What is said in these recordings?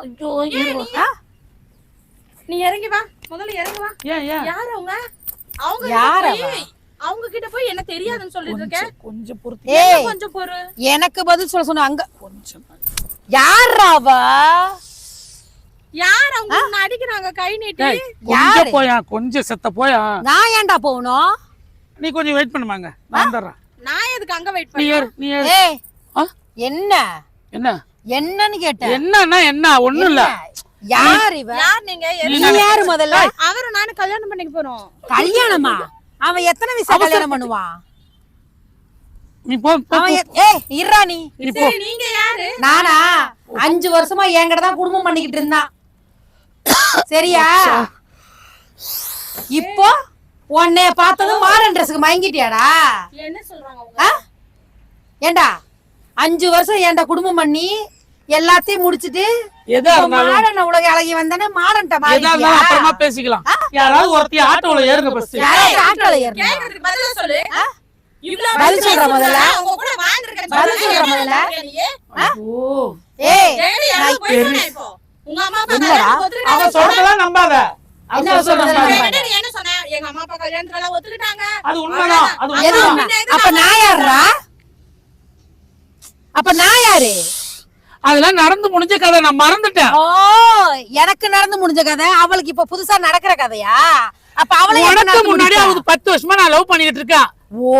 ஐயோ? நீ இறங்கி வா. முதல்ல இறங்கி வா. ஏன் ஏன்? யார் அவங்க? அவங்க யார் அவங்க கிட்ட போய் என்ன தெரியாதுன்னு சொல்லிட்டு இருக்க. கொஞ்சம் பொறுத்து. கொஞ்சம் பொறு. எனக்கு பதில் சொல்ல சொன்ன அங்க கொஞ்சம் யாரா அவ? யார் அவங்க? உன்னை அடிக்கிறாங்க கை நீட்டி. கொஞ்சம் போயா கொஞ்சம் செத்த போயா? நான் ஏன்டா போகணும்? நீ கொஞ்சம் வெயிட் பண்ணுமாங்க நான் வந்துடுறேன். நான் எதுக்கு அங்க வெயிட் பண்ண நீ ஏய்? என்ன? என்ன? என்னன்னு கேட்டேன். என்னன்னா என்ன? ஒண்ணும் இல்ல. யார் இவ? யார் நீங்க? நீ யாரு முதல்ல? அவரை நானும் கல்யாணம் பண்ணிக்க போறோம். கல்யாணமா? அவன் எத்தனை வயசு கல்யாணம் பண்ணுவான் நீ போ போ, அவன் எத்- ஏய் இருடா நீ. நீ போ. சரி நீங்க யாரு? நானா? அஞ்சு வருஷமா என்கிட்ட தான் குடும்பம் பண்ணிக்கிட்டு இருந்தான் சரியா? இப்போ உன்னைய பார்த்ததும் மாடர்ன் ட்ரெஸ்க்கு மயங்கிட்டியாடா? என்ன சொல்றாங்க? ஏண்டா? அஞ்சு வருஷம் ஏன்டா குடும்பம் பண்ணி எல்லாத்தையும் முடிச்சிட்டு மாடர்ன் உலக அழகி வந்தானே இருந்தாலும் அப்புறமா பேசிக்கலாம். யாராவது ஒருத்தி ஆட்டோல ஏறுங்க பஸ் ஆட்டோல பதிலா சொல்லு. பதில் சொல்ற முதல்ல. பதில். சொல்ற முதல்ல. அம்மா அப்பா. அவன் சொல்றதெல்லாம் நம்பாத. என்ன சொன்ன? எங்க அம்மா கல்யாணத்துல ஒத்துக்கிட்டாங்க. அது உண்மைதான். நான் யாருடா அப்ப நான் யாரு? அதெல்லாம் நடந்து முடிஞ்ச கதை. நான் மறந்துட்டேன். ஓ எனக்கு நடந்து முடிஞ்ச கதை. அவளுக்கு இப்ப புதுசா நடக்கிற கதையா? அப்ப அவளை உனக்கு முன்னாடி? அவளுக்கு பத்து வருஷமா நான் லவ் பண்ணிட்டு இருக்கேன். ஓ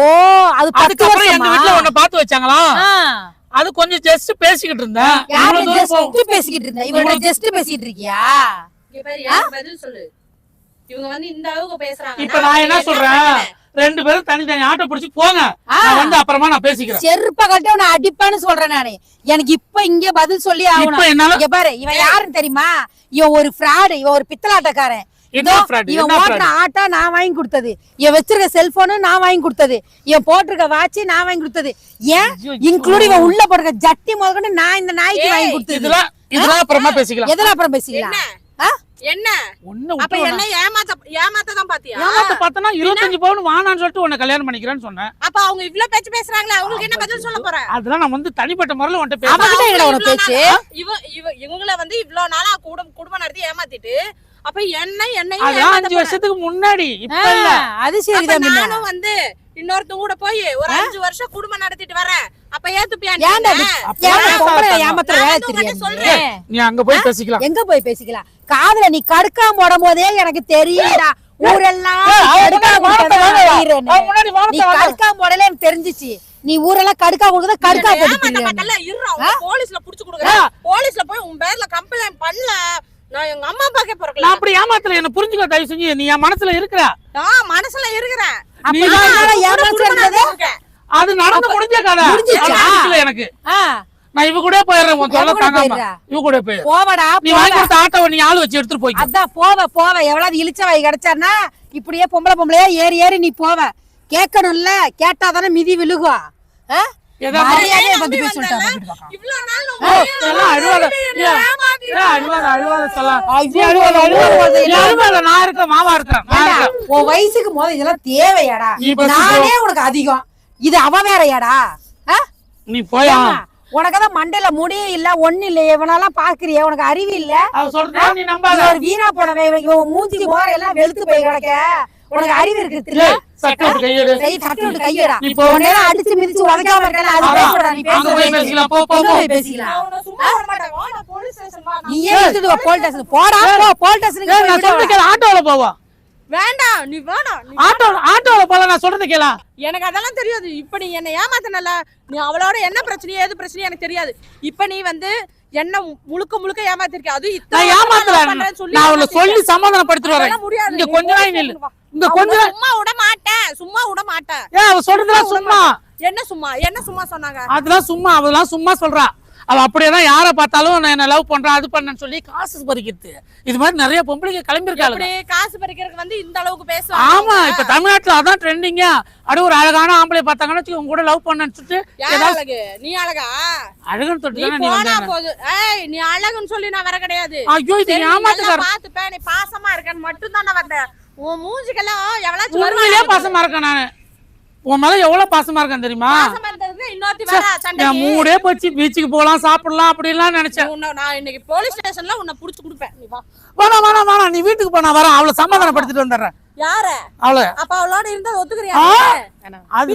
அது அதுக்கப்புறம் எங்க வீட்டுல உன்னை பார்த்து வச்சாங்களா. அது கொஞ்சம் ஜஸ்ட் பேசிக்கிட்டு இருந்தேன். ஜஸ்ட் பேசிக்கிட்டு இருந்தா? இவங்க ஜஸ்ட் பேசிட்டு இருக்கியா? பதில் சொல்லு. இவங்க வந்து இந்த அளவுக்கு பேசுறாங்க. இப்ப நான் என்ன சொல்றேன்? ரெண்டு பேரும் தனி தனி ஆட்டோ பிடிச்சு போங்க. நான் வந்து அப்புறமா நான் பேசிக்கிறேன். செருப்ப கட்டி உன்னை அடிப்பேன்னு சொல்றேன் நானு. எனக்கு இப்ப இங்க பதில் சொல்லி ஆகணும். இங்க பாரு இவன் யாருன்னு தெரியுமா? இவன் ஒரு ஃப்ராடு இவன் ஒரு பித்தலாட்டக்காரன்? இவன் ஓட்டுற ஆட்டோ நான் வாங்கி கொடுத்தது. இவன் வச்சிருக்க நான் வாங்கி கொடுத்தது. இவன் போட்டிருக்க வாட்ச் நான் வாங்கி கொடுத்தது. ஏன்? ஐயோ, இன்க்ளூடிங் இவன் உள்ள போட்டிருக்க ஜட்டி முதல்கொண்டு நான் இந்த நாய்க்கு வாங்கி கொடுத்தது. இதெல்லாம் இதெல்லாம் அப்புறமா பேசிக்கலாம். எதெல்லாம் அப்புறம் பேசிக்கலாம்? என்ன? ஒண்ணு அப்ப என்ன ஏமாத்த ஏமாத்த தான் பாத்தியா? ஏமாத்த பார்த்தனா இருபத்தஞ்சு பவுன் வானான்னு சொல்லிட்டு உன்னை கல்யாணம் பண்ணிக்கிறேன்னு சொன்னேன். அப்ப அவங்க இவ்ளோ பேச்சு பேசுறாங்களே அவங்களுக்கு என்ன பதில் சொல்ல போற? அதெல்லாம் நான் வந்து தனிப்பட்ட முறையில உன்கிட்ட பேச்சு? நாளா- இவ இவ இவங்கள வந்து இவ்ளோ நாளா குடும்பம் குடும்பம் நடத்தி ஏமாத்திட்டு அப்ப என்ன ஏமாத்த அஞ்சு. வருஷத்துக்கு முன்னாடி இப்ப இல்ல. அது. நானும் வந்து இன்னொருத்தங்க கூட போய் ஒரு அஞ்சு வருஷம் குடும்பம் நடத்திட்டு வரேன். அப்ப ஏத்துப்பியா ஏமாத்துற. நீ அங்க போய் பேசிக்கலாம். எங்க போய் பேசிக்கலாம்? காதுல நீ கடுக்காம போடும் போதே எனக்கு தெரியும்டா. ஊரெல்லாம் நீ. கடுக்காம போடல எனக்கு தெரிஞ்சுச்சு. நீ ஊரெல்லாம் கடுக்கா கொடுத்தா கடுக்கா போட்டு போலீஸ்ல புடிச்சு கொடுக்குறேன். போலீஸ்ல போய் உன் பேர்ல கம்ப்ளைண்ட் பண்ணல. நான் எங்க அம்மா அப்பாக்கே பிறக்கல. நான் அப்படி ஏமாத்தல. என்ன புரிஞ்சுக்க தயவு செஞ்சு. நீ என் மனசுல இருக்கிற. நான் மனசுல இருக்கிறேன். அப்ப தான். அது நடந்து முடிஞ்ச கதை. முடிஞ்சிச்சா? எனக்கு. நான் இவ கூட போயிடுறேன் உன் தொல்லை தாங்காம? இவ கூட போயிரு போவடா நீ. வாங்கி கொடுத்த ஆட்டோவை நீ ஆள் வச்சு எடுத்துட்டு போய்க்க. அதான் போவ போவ. எவ்வளவு இழிச்சவாய் கிடைச்சான்னா இப்படியே பொம்பளை பொம்பளையா ஏறி ஏறி நீ போவ. கேட்கணும்ல கேட்டாதானே மிதி விழுகும் மரியாதையா வந்து நம்பி பேச சொல்லிட்டா வந்தேன்ல, இவ்வளவு நாள் நான் இருக்கேன், மாமா இருக்கேன். உன் வயசுக்கு போது இதெல்லாம் தேவையாடா. நானே உனக்கு அதிகம். இது அவ வேறயாடா? நீ போயா. உனக்குதான் மண்டையில முடி இல்ல ஒண்ணு இல்ல இவனெல்லாம் பாக்குறிய உனக்கு அறிவு இல்ல? நீ ஒரு வீணா இவன் மூஞ்சிக்கு போற எல்லாம் வெளுத்து போய் கிடக்க. உனக்கு அறிவு இருக்கு இல்ல நீ அடிச்சு மிதிச்சு உதைக்காம இருக்கல அது நீ பேசிக்கலாம், போ, போ, எங்க போ. போய் பேசிக்கலாம். நான் உன்னை சும்மா விட மாட்டேன். வா, நான் police station வா, நான் நீயே எடுத்துட்டு வா போல் ஸ்டேஷன் போடா போ போல் ஸ்டேஷனுக்கு ஏய், போய் நான் விடு சொல்றது அவளை. கேளு, ஆட்டோல போவா. வேண்டாம் நீ வேணாம் ஆட்டோ ஆட்டோல போல நான் சொல்றது கேளா. எனக்கு அதெல்லாம் தெரியாது. இப்ப நீ என்ன ஏமாத்தனல நீ அவளோட என்ன பிரச்சனையோ ஏது பிரச்சனையோ எனக்கு தெரியாது. இப்ப நீ வந்து என்ன முழுக்க முழுக்க ஏமாத்திருக்க. அது நான் ஏமாத்தல நான் அவளை சொல்லி சமாதானப்படுத்திட்டு வரேன் இங்க கொஞ்ச நாள் நில்லு. இங்க கொஞ்ச நாள் சும்மா விட மாட்டேன். சும்மா விட மாட்டேன். ஏன் அவ சொல்றதுலாம் சும்மா என்ன சும்மா? என்ன சும்மா சொன்னாங்க? அதெல்லாம் சும்மா அதெல்லாம் சும்மா சொல்றா. அவ அப்படியேதான் யாரை பார்த்தாலும் நான் என்ன லவ் பண்றேன் அது பண்ணேன்னு சொல்லி காசு பறிக்கிறது. இது மாதிரி நிறைய பொம்பளைங்க கிளம்பியிருக்காளுங்க. அப்படி காசு பறிக்கிறதுக்கு வந்து இந்த அளவுக்கு ஆமா பேசுவாங்க இப்ப தமிழ்நாட்டுல அதான் ட்ரெண்டிங்கா அடு ஒரு அழகான ஆம்பளை பார்த்தாங்கன்னு வச்சுக்கோ, உங்க கூட லவ் பண்ணேன்னு சொல்லிட்டு நீ அழகா? அழகுன்னு தொட்டு நீ தானே போது. ஏய் நீ அழகுன்னு சொல்லி நான் வர கிடையாது. ஐயோ இது ஏமாத்துக்கார பாத்துப்ப நீ பாசமா இருக்கன்னு மட்டும் தான் நான் வந்தேன். உன் மூஞ்சிக்கெல்லாம் எவ்வளவு பாசமா இருக்கேன் நானு. உன் மேல எவ்வளவு பாசமா இருக்கேன் தெரியுமா? இன்னொருத்தி வேற என் சண்டைக்கு மூடே போச்சு பீச்சுக்கு போலாம் சாப்பிடலாம் அப்படிலாம் நினைச்சேன். உன்னை நான் இன்னைக்கு போலீஸ் ஸ்டேஷன்ல உன்னை புடிச்சு கொடுப்பேன். நீ வா. வேணாம் வேணாம் வேணாம் நீ வீட்டுக்கு போனா வரேன். அவளை சமாதானப்படுத்திட்டு வந்துடுறேன். யார? அவளை. அப்ப அவளோட இருந்தது ஒத்துக்கிறியா? அது